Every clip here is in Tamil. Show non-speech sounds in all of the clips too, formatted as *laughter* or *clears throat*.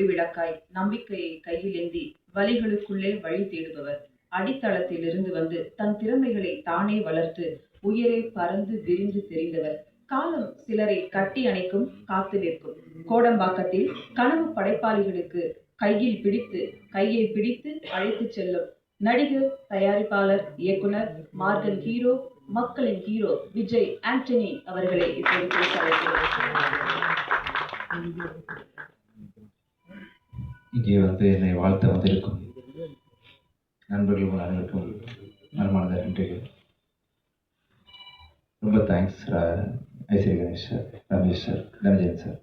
ஒளிவிளக்காய் நம்பிக்கையை கையில் ஏந்தி வழி தேடுபவர். அடித்தளத்திலிருந்து வந்து தன் திறமைகளை தானே வளர்த்து உயரே பறந்து விரிந்து தெரிந்தவர். காலம் சிலரை கட்டி அணைக்கும் காத்து நிற்கும். கோடம்பாக்கத்தில் கனவு படைப்பாளிகளுக்கு கையில் பிடித்து கையை பிடித்து அழைத்து செல்லும் நடிகர் தயாரிப்பாளர் இயக்குனர் மார்கன் ஹீரோ மக்களின் ஹீரோ விஜய் ஆண்டனி அவர்களை இப்போது பேச இங்கே வந்து என்னை வாழ்த்த வந்திருக்கும். நண்பர்கள் அனைவருக்கும் மனமார்ந்த நன்றிகள். ரொம்ப thanks Ishari Ganesh sir Ramesh sir Dhananjayan sir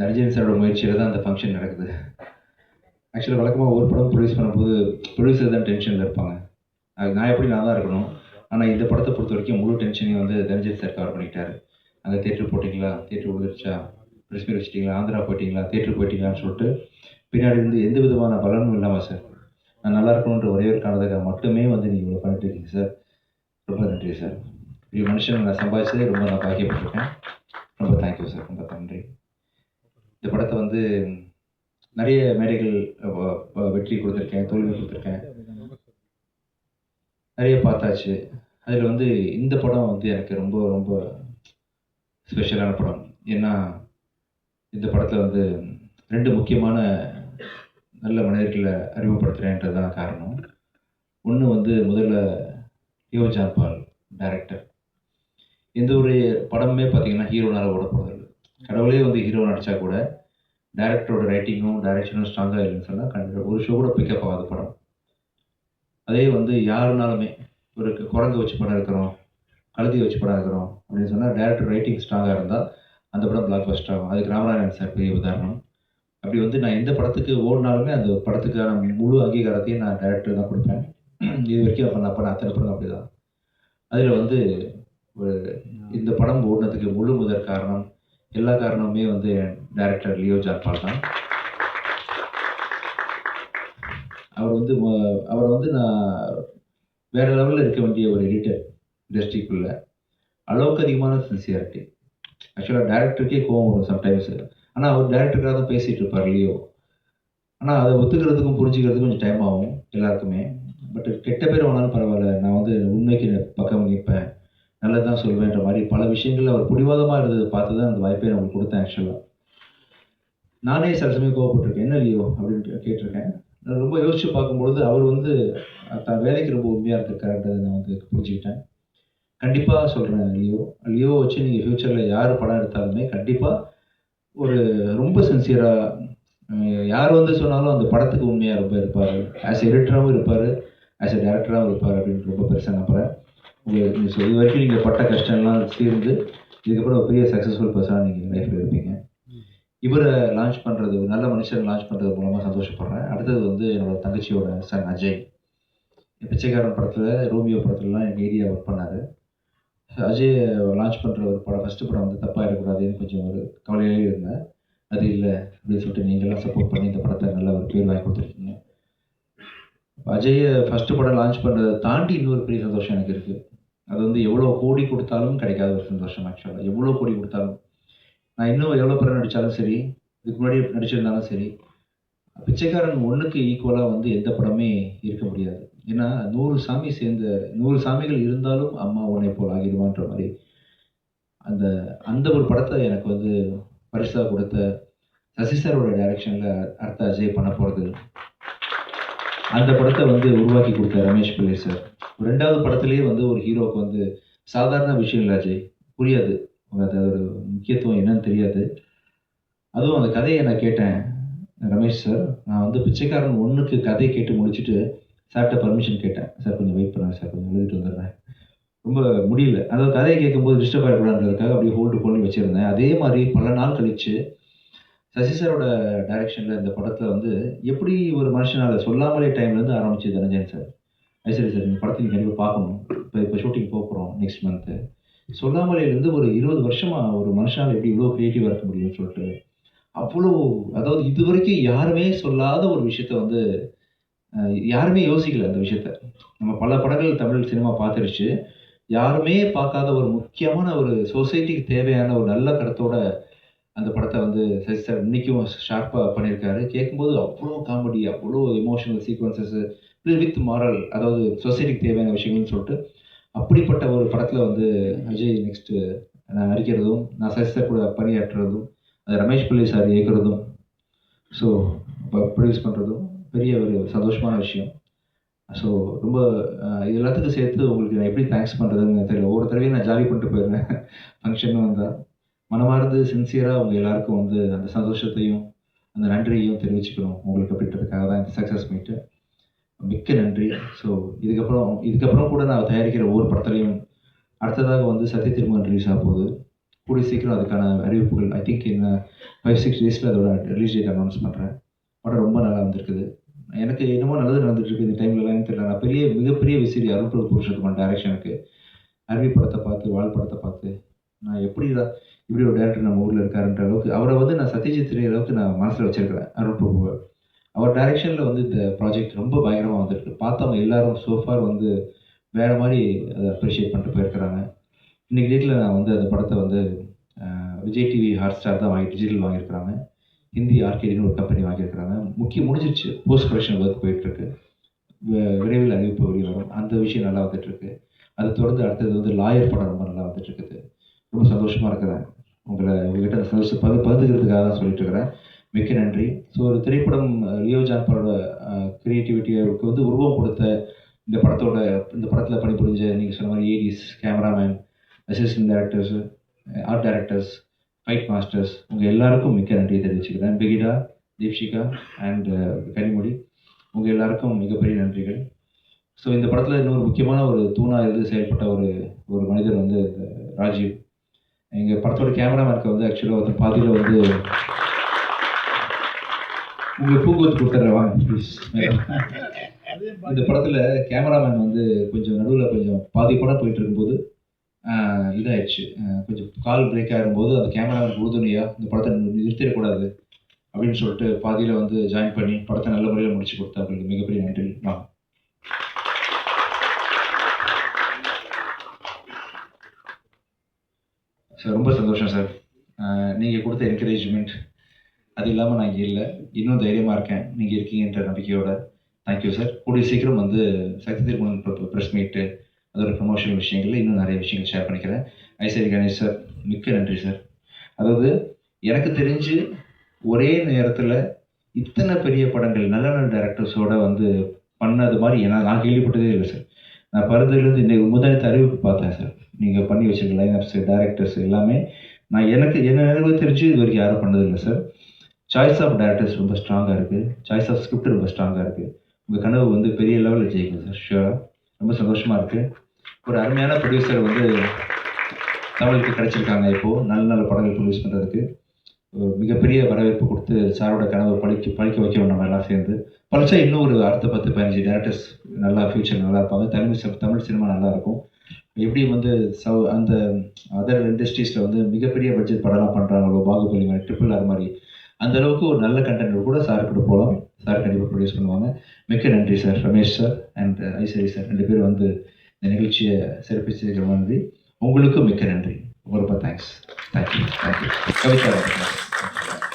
Dhananjayan சாரோட முயற்சியில் தான் அந்த ஃபங்க்ஷன் நடக்குது. ஆக்சுவலாக வழக்கமாக ஒரு படம் ப்ரொடியூஸ் பண்ணும்போது ப்ரொடியூசர் தான் டென்ஷனில் இருப்பாங்க. அது நான் எப்படி நான் தான் இருக்கணும். ஆனால் இந்த படத்தை பொறுத்த வரைக்கும் முழு டென்ஷனையும் வந்து தனஞ்சயன் சார் கவர் பண்ணிட்டார். அங்கே தேட்டர் போட்டிங்களா? தேட்டர் விழுந்துருச்சா ப்ரெஸ் மீட் வச்சிட்டிங்களா ஆந்திரா போயிட்டீங்களா தேட்டர் போயிட்டீங்களான்னு சொல்லிட்டு பின்னாடி இருந்து எந்த விதமான பலனும் இல்லாமல் சார் நான் நல்லா இருக்கணுன்ற ஒரே ஒரு காரணத்துக்காக மட்டுமே வந்து நீங்கள் இவ்வளோ பண்ணிட்டு இருக்கீங்க சார். ரொம்ப நன்றி சார். இப்படி மனுஷன் நான் சம்பாதிச்சதே ரொம்ப நான் பாக்கியப்பட்டிருக்கேன். ரொம்ப தேங்க்யூ சார் ரொம்ப நன்றி. இந்த படத்தை வந்து நிறைய மேடைகள் வெற்றி கொடுத்துருக்கேன் தோல்வி கொடுத்துருக்கேன். நிறைய பார்த்தாச்சு. அதில் வந்து இந்த படம் வந்து எனக்கு ரொம்ப ரொம்ப ஸ்பெஷலான படம். ஏன்னா இந்த படத்தில் வந்து ரெண்டு முக்கியமான நல்ல மனிதர்களை அறிமுகப்படுத்துகிறேன்றது தான் காரணம். ஒன்று வந்து முதல்ல யோ ஜான்பால் டைரக்டர் எந்த ஒரு படமுமே பார்த்தீங்கன்னா ஹீரோனால ஓட போகிறதில்ல கடவுளே வந்து ஹீரோ நடித்தா கூட டேரக்டரோட ரைட்டிங்கும் டைரக்ஷனும் ஸ்ட்ராங்காக இல்லைன்னு சொன்னால் கண்டிப்பாக ஒரு ஷோ கூட பிக்கப் ஆகாத படம். அதே வந்து யாருனாலுமே ஒரு குரங்கு வச்சு படம் இருக்கிறோம் கழுதி வச்சு படம் இருக்கிறோம் அப்படின்னு சொன்னால் டேரக்டர் ரைட்டிங் ஸ்ட்ராங்காக இருந்தால் அந்த படம் பிளாக் ஃபஸ்ட் ஆகும். அதுக்கு ராமநாதன் சார் பெரிய உதாரணம். அப்படி வந்து நான் எந்த படத்துக்கு ஓடினாலுமே அந்த படத்துக்கான முழு அங்கீகாரத்தையும் நான் டேரக்டர் தான் கொடுப்பேன். *clears throat* இது வரைக்கும் அப்போ நான் பண்ண அத்தனை படம் அப்படி தான் அதில் வந்து ஒரு இந்த படம் ஓடினதுக்கு முழு முதற் காரணம் எல்லா காரணமுமே வந்து டைரக்டர் லியோ ஜார்பால் தான். அவர் வந்து அவர் வந்து நான் வேற லெவலில் இருக்க வேண்டிய ஒரு எடிட்டர் இண்டஸ்ட்ரிக்குள்ளே அளவுக்கு அதிகமான சின்சியாரிட்டி ஆக்சுவலாக டேரக்டருக்கே கோவம் வரும் சம்டைம்ஸ் ஆனால் அவர் டேரக்டருக்காக தான் பேசிகிட்டு இருப்பார் லியோ ஆனால் அதை ஒத்துக்கிறதுக்கும் புரிஞ்சுக்கிறதுக்கும் கொஞ்சம் டைம் ஆகும் எல்லாருக்குமே. பட் கெட்ட பேர் வேணாலும் பரவாயில்ல. நான் வந்து உண்மைக்கு பக்கம் நிற்பேன். நல்லது தான் சொல்வேன்ற மாதிரி பல விஷயங்கள் அவர் பிடிவாதமாக இருந்ததை பார்த்து தான் அந்த வாய்ப்பை நான் உங்களுக்கு கொடுத்தேன் ஆக்சுவலாக நானே சில சமயம் கோவப்பட்டிருக்கேன். என்ன லியோ அப்படின்னு கேட்டிருக்கேன். நான் ரொம்ப யோசித்து பார்க்கும்பொழுது அவர் வந்து தான் வேலைக்கு ரொம்ப உண்மையாக இருந்திருக்காருன்றதை நான் வந்து புரிஞ்சுக்கிட்டேன். கண்டிப்பாக சொல்கிறேன் லியோ. லியோ வச்சு நீங்கள் ஃப்யூச்சரில் யார் படம் எடுத்தாலுமே கண்டிப்பாக ஒரு ரொம்ப சின்சியராக யார் வந்து சொன்னாலும் அந்த படத்துக்கு உண்மையாக ரொம்ப இருப்பார். ஆஸ் எடிட்டராகவும் இருப்பார் ஆஸ் எ டேரக்டராகவும் இருப்பார் அப்படின்னு ரொம்ப பெருசாக நம்புகிறேன் உங்களுக்கு இது வரைக்கும் நீங்கள் பட்ட கஷ்டம்லாம் தீர்ந்து இதுக்கப்புறம் ஒரு பெரிய சக்ஸஸ்ஃபுல் பர்சனாக நீங்கள் லைஃப்பில் இருப்பீங்க. இவரை லான்ச் பண்ணுறது ஒரு நல்ல மனுஷன் லான்ச் பண்ணுறது மூலமாக சந்தோஷப்படுறேன். அடுத்தது வந்து என்னோடய தங்கச்சியோட சன் அஜய். பிச்சைக்காரன் படத்தில் ரோமியோ படத்துலலாம் எங்கள் ஏரியா ஒர்க் பண்ணார். அஜய் லான்ச் பண்ணுற ஒரு படம் ஃபஸ்ட்டு படம் வந்து தப்பாக இருக்கக்கூடாதுன்னு கொஞ்சம் ஒரு கவலையிலே இருந்தேன். அது இல்லை அப்படின்னு சொல்லிட்டு நீங்களாம் சப்போர்ட் பண்ணி இந்த படத்தை நல்லா ஒரு பேர் வாங்கி கொடுத்துருக்கீங்க. அஜயை ஃபஸ்ட்டு படம் லான்ச் பண்ணுறதை தாண்டி இன்னொரு பெரிய சந்தோஷம் எனக்கு இருக்குது அது வந்து எவ்வளோ கோடி கொடுத்தாலும் கிடைக்காத ஒரு சந்தோஷம் ஆக்சுவலாக எவ்வளோ கோடி கொடுத்தாலும். நான் இன்னும் எவ்வளோ படம் நடித்தாலும் சரி இதுக்கு முன்னாடி நடிச்சிருந்தாலும் சரி பிச்சைக்காரன் ஒன்றுக்கு ஈக்குவலாக வந்து எந்த படமே இருக்க ஏன்னா நூறு சாமி சேர்ந்த நூறு சாமிகள் இருந்தாலும் அம்மா உன்னை போல் ஆகிடுவான்ற மாதிரி. அந்த அந்த ஒரு படத்தை எனக்கு வந்து பரிசாக கொடுத்த சசி சாரோட டைரக்ஷனில் அடுத்த அஜய் பண்ண போகிறது அந்த படத்தை வந்து உருவாக்கி கொடுத்த ரமேஷ் பிள்ளை சார். ரெண்டாவது படத்துலேயே வந்து ஒரு ஹீரோவுக்கு வந்து சாதாரண விஷயம் இல்லை அஜய். புரியாது. அது ஒரு முக்கியத்துவம் என்னன்னு தெரியாது. அதுவும் அந்த கதையை நான் கேட்டேன். ரமேஷ் சார் நான் வந்து பிச்சைக்காரன் ஒன்றுக்கு கதை கேட்டு முடிச்சுட்டு சார்கிட்ட பர்மிஷன் கேட்டேன். சார் கொஞ்சம் வெயிட் பண்ணுங்க சார் கொஞ்சம் எழுதிட்டு வந்துடுறேன். ரொம்ப முடியல. அதாவது கதையை கேட்கும்போது டிஸ்டர்ப் ஆகிடக்கூடாதுன்றதுக்காக அப்படியே ஹோல்டு பண்ணி வச்சுருந்தேன். அதே மாதிரி பல நாள் கழிச்சு சசி சாரோட டைரக்ஷனில் இந்த படத்தில் வந்து எப்படி ஒரு மனுஷனால் சொல்லாமலே டைம்லேருந்து ஆரம்பிச்சு தனஞ்சன் சார். ஐஸ்வரி சார் இந்த படத்தை நீங்கள் கண்டிப்பாக பார்க்கணும். இப்போ இப்போ ஷூட்டிங் போக போகிறோம் நெக்ஸ்ட் மந்த்து சொல்லாமலேருந்து ஒரு இருபது வருஷமாக ஒரு மனுஷனால் எப்படி இவ்வளோ க்ரியேட்டிவாக இருக்க முடியும்னு சொல்லிட்டு அவ்வளோ அதாவது இது வரைக்கும் யாருமே சொல்லாத ஒரு விஷயத்த வந்து யாருமே யோசிக்கல அந்த விஷயத்த. நம்ம பல படங்கள் தமிழ் சினிமா பார்த்துருச்சு. யாருமே பார்க்காத ஒரு முக்கியமான ஒரு சொசைட்டிக்கு தேவையான ஒரு நல்ல கருத்தோட அந்த படத்தை வந்து சசி சார் இன்றைக்கும் ஷார்ப்பாக பண்ணியிருக்காரு. கேட்கும்போது அவ்வளோ காமெடி அவ்வளோ எமோஷனல் சீக்வன்சஸ் வித் மாரல் அதாவது சொசைட்டிக்கு தேவையான விஷயங்கள்னு சொல்லிட்டு அப்படிப்பட்ட ஒரு படத்தில் வந்து அஜய் நெக்ஸ்ட்டு நான் நடிக்கிறதும் நான் சசி சார் கூட பணியாற்றுறதும் அது ரமேஷ் பிள்ளை சார் இயக்குறதும் ஸோ ப்ரொடியூஸ் பண்ணுறதும் பெரிய ஒரு சந்தோஷமான விஷயம். ஸோ ரொம்ப இது எல்லாத்துக்கும் சேர்த்து உங்களுக்கு நான் எப்படி தேங்க்ஸ் பண்ணுறதுன்னு தெரியல. ஒவ்வொரு தடவையும் நான் ஜாலி பண்ணிட்டு போயிருந்தேன் ஃபங்க்ஷன் வந்தால் மனமார்ந்து சின்சியராக உங்கள் எல்லாருக்கும் வந்து அந்த சந்தோஷத்தையும் அந்த நன்றியையும் தெரிவிச்சுக்கணும். உங்களுக்கு அப்படின்றதுக்காக தான் இந்த சக்ஸஸ் மீட்டு மிக்க நன்றி. ஸோ இதுக்கப்புறம் இதுக்கப்புறம் கூட நான் தயாரிக்கிற ஒவ்வொரு படத்துலையும் அடுத்ததாக வந்து சத்திய திருமகன் ரிலீஸ் ஆக போகுது. கூடி சீக்கிரம் அதுக்கான அறிவிப்புகள் ஐ திங்க் என்ன ஃபைவ் சிக்ஸ் டேஸில் அதோட ரிலீஸ் டேட் அனௌன்ஸ் பண்ணுறேன் படம் ரொம்ப நல்லா வந்திருக்குது. எனக்கு என்னமோ நல்லது நடந்துட்டு இருக்கு இந்த டைம்லலாம் தெரியல. நான் பெரிய மிகப்பெரிய விசிறி அருள் பிரபு புருஷோத்தமன் டைரக்ஷனுக்கு அருவி படத்தை பார்த்து வாழ் படத்தை பார்த்து நான் எப்படி இப்படி ஒரு டேரக்டர் நம்ம ஊரில் இருக்காருன்ற அளவுக்கு அவரை வந்து நான் சத்யஜித் ரே அளவுக்கு நான் மனசில் வச்சிருக்கிறேன் அருள் பிரபுவை அவர் டைரக்ஷனில் வந்து இந்த ப்ராஜெக்ட் ரொம்ப பயங்கரமாக வந்திருக்கு. பார்த்தவங்க எல்லாரும் சோஃபார் வந்து வேறு மாதிரி அதை அப்ரிஷியேட் பண்ணிட்டு போயிருக்கிறாங்க. இன்றைக்கி டேட்டில் நான் வந்து அந்த படத்தை வந்து விஜய் டிவி ஹாட் ஸ்டார் தான் வாங்கி டிஜிட்டல் வாங்கியிருக்கிறாங்க. ஹிந்தி ஆர்கேடின்னு ஒரு கம்பெனி வாங்கியிருக்கிறாங்க. முக்கிய முடிஞ்சிருச்சு. போஸ்ட் ப்ரொடக்ஷன் ஒர்க் போயிட்டுருக்கு. விரைவில் அறிவிப்பு வெளியே வரும். அந்த விஷயம் நல்லா வந்துட்டுருக்கு. அதை தொடர்ந்து அடுத்தது வந்து லாயர் படம் ரொம்ப நல்லா வந்துட்டுருக்குது. ரொம்ப சந்தோஷமாக இருக்கிறேன். உங்களை உங்ககிட்ட அந்த சந்தோஷம் பகு பகிர்ந்துக்கிறதுக்காக தான் சொல்லிட்டு இருக்கிறேன். மிக்க நன்றி. ஸோ ஒரு திரைப்படம் அஹ், லியோ ஜான்பரோட க்ரியேட்டிவிட்டிக்கு வந்து உருவம் கொடுத்த இந்த படத்தோட இந்த படத்தில் பணிபுரிஞ்ச நீங்கள் சொன்ன மாதிரி ADs cameraman assistant directors art directors fight masters உங்கள் எல்லாருக்கும் மிக்க நன்றியை தெரிவிச்சுக்கிறேன். பிகிடா தீப்ஷிகா அண்ட் uh, கனிமொழி உங்கள் எல்லாருக்கும் மிகப்பெரிய நன்றிகள். ஸோ இந்த படத்தில் இன்னொரு முக்கியமான ஒரு தூணாக இருந்து செயல்பட்ட ஒரு ஒரு மனிதர் வந்து ராஜீவ். எங்கள் படத்தோட கேமராமேனுக்கு வந்து ஆக்சுவலாக வந்து பாதியில் வந்து உங்களை பூங்கோத்து கொடுத்துட்றேன் வாங்க ப்ளீஸ் இந்த படத்தில் கேமராமேன் வந்து கொஞ்சம் நடுவில் கொஞ்சம் பாதி படம் போயிட்டு இருக்கும்போது ஆஹ், இதாயிடுச்சு. கொஞ்சம் கால் பிரேக் ஆகும்போது அந்த கேமராமேன் உறுதுணையா இந்த படத்தை நிறுத்திடக்கூடாது அப்படின்னு சொல்லிட்டு பாதியில் வந்து ஜாயின் பண்ணி படத்தை நல்ல முறையில் முடிச்சு கொடுத்தா அப்படின்னு மிகப்பெரிய நன்றி. நான் சார் ரொம்ப சந்தோஷம் சார். நீங்கள் கொடுத்த என்கரேஜ்மெண்ட் அது இல்லாமல் நான் இங்கே இல்லை. இன்னும் தைரியமாக இருக்கேன். நீங்கள் இருக்கீங்கன்ற நம்பிக்கையோட. தேங்க்யூ சார் கூடிய சீக்கிரம் வந்து சக்தி திருமணம் ப்ரெஸ் மீட்டு அதோட ப்ரமோஷன் விஷயங்கள்ல இன்னும் நிறைய விஷயங்கள் ஷேர் பண்ணிக்கிறேன். ஐசரி கணேஷ் சார் மிக்க நன்றி சார் அதாவது எனக்கு தெரிஞ்சு ஒரே நேரத்தில் இத்தனை பெரிய படங்கள் நல்ல நல்ல டேரக்டர்ஸோட வந்து பண்ணது மாதிரி ஏன்னா நான் கேள்விப்பட்டதே இல்லை சார் நான் பருந்திலிருந்து இன்னைக்கு முதலித்த அறிவிப்பு பார்த்தேன் சார் நீங்கள் பண்ணி வச்சிருக்கீங்க லைன் அப்ஸ் டேரக்டர்ஸ் எல்லாமே நான் எனக்கு என்ன நினைவு தெரிஞ்சு இது வரைக்கும் யாரும் பண்ணதில்லை சார் சாய்ஸ் ஆஃப் டேரக்டர்ஸ் ரொம்ப ஸ்ட்ராங்காக இருக்குது சாய்ஸ் ஆஃப் ஸ்கிரிப்ட் ரொம்ப ஸ்ட்ராங்காக இருக்குது உங்கள் கனவு வந்து பெரிய லெவலில் ஜெயிக்கும் சார் ஷியோராக ரொம்ப சந்தோஷமாக இருக்குது ஒரு அருமையான ப்ரொடியூசர் வந்து தமிழுக்கு கிடைச்சிருக்காங்க இப்போது நல்ல நல்ல படங்கள் ப்ரொடியூஸ் பண்ணுறதுக்கு மிகப்பெரிய வரவேற்பு கொடுத்து சாரோட கனவை படிக்க பழிக்க வைக்கணும் நம்ம எல்லாம் சேர்ந்து. படித்தா இன்னும் ஒரு அடுத்த பத்து பதினஞ்சு டேரக்டர்ஸ் நல்லா ஃபியூச்சர் நல்லா இருப்பாங்க. தமிழ் சி- தமிழ் சினிமா நல்லா இருக்கும். எப்படி வந்து சவு அந்த அதர் இண்டஸ்ட்ரீஸில் வந்து மிகப்பெரிய பட்ஜெட் படம்லாம் பண்ணுறாங்களோ பாகுபலி மாதிரி ட்ரிபிள் ஆர் மாதிரி அந்த அளவுக்கு ஒரு நல்ல கண்டென்ட் கூட சார் கூட போகலாம். சார் கண்டிப்பாக ப்ரொடியூஸ் பண்ணுவாங்க. மிக்க நன்றி sir. Ramesh sir and Ishari sir. ரெண்டு பேரும் வந்து இந்த நிகழ்ச்சியை சிறப்பிச்சதுக்கு நன்றி. உங்களுக்கும் மிக்க நன்றி. ரொம்ப ரொம்ப தேங்க்ஸ் தேங்க்யூ தேங்க்யூ கவிதா